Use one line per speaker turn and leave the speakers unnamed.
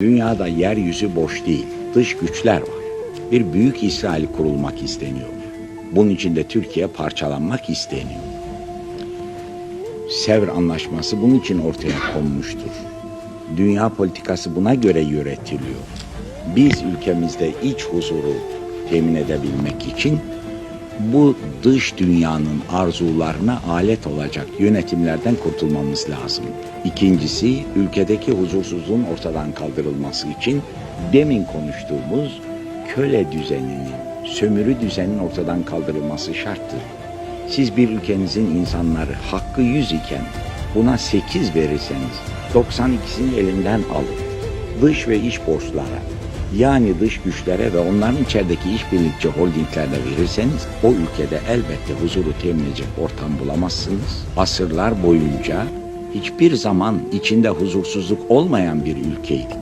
Dünyada yeryüzü boş değil, dış güçler var. Bir büyük İsrail kurulmak isteniyor. Bunun için de Türkiye parçalanmak isteniyor. Sevr Anlaşması bunun için ortaya konmuştur. Dünya politikası buna göre yönetiliyor. Biz ülkemizde iç huzuru temin edebilmek için bu dış dünyanın arzularına alet olacak yönetimlerden kurtulmamız lazım. İkincisi ülkedeki huzursuzluğun ortadan kaldırılması için demin konuştuğumuz köle düzeninin, sömürü düzeninin ortadan kaldırılması şarttır. Siz bir ülkenizin insanları hakkı yüz iken buna sekiz verirseniz 92'sini elinden alın. Dış ve iç borçlara yani dış güçlere ve onların içerideki işbirlikçi holdinglerle verirseniz o ülkede elbette huzuru temin edecek ortam bulamazsınız. Asırlar boyunca hiçbir zaman içinde huzursuzluk olmayan bir ülkeydi.